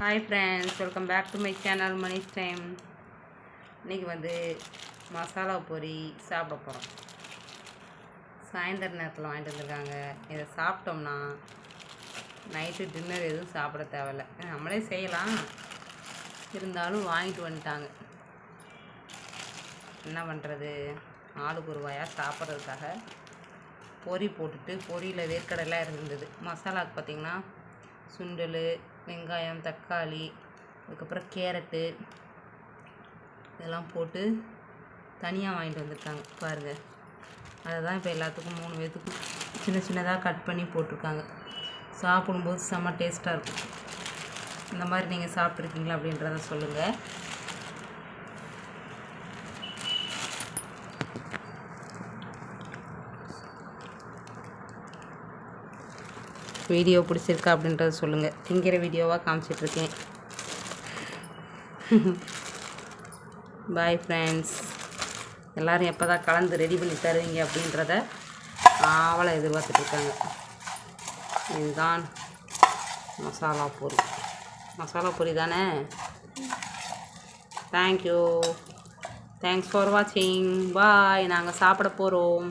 Hi friends welcome back to my channel Manish time இன்றைக்கி வந்து மசாலா பொரி சாப்பிட போகிறோம் சாயந்தர நேரத்தில் வாங்கிட்டு வந்திருக்காங்க. இதை சாப்பிட்டோம்னா நைட்டு டின்னர் எதுவும் சாப்பிட தேவையில்ல. நம்மளே செய்யலாம். இருந்தாலும் வாங்கிட்டு வந்துட்டாங்க. என்ன பண்ணுறது ஆளுக்கு ஒரு வாயாக சாப்பிட்றதுக்காக பொரி போட்டுட்டு பொரியில் வேர்க்கடலாம் இருந்தது. மசாலாவுக்கு பார்த்திங்கன்னா சுண்டல் வெங்காயம் தக்காளி அதுக்கப்புறம் கேரட்டு இதெல்லாம் போட்டு தனியாக வாங்கிட்டு வந்திருக்காங்க. பாருங்கள் அதை தான் இப்போ எல்லாத்துக்கும் மூணு பேர்த்துக்கும் சின்ன சின்னதாக கட் பண்ணி போட்டிருக்காங்க. சாப்பிடும்போது செம்ம டேஸ்ட்டாக இருக்கும். இந்த மாதிரி நீங்கள் சாப்பிட்ருக்கீங்களா அப்படின்றத சொல்லுங்கள் வீடியோ பிடிச்சிருக்கா அப்படின்றத சொல்லுங்கள் திங்கிற வீடியோவாக காமிச்சிட்ருக்கேன். பாய் ஃப்ரெண்ட்ஸ் எல்லோரும் எப்போ தான் கலந்து ரெடி பண்ணி தருவீங்க அப்படின்றத ஆவலை எதிர்பார்த்துட்ருக்காங்க இதுதான் மசாலா பொரி. மசாலா பொரி தானே? தேங்க்யூ தேங்க்ஸ் ஃபார் வாட்சிங் பாய் நாங்கள் சாப்பிட போகிறோம்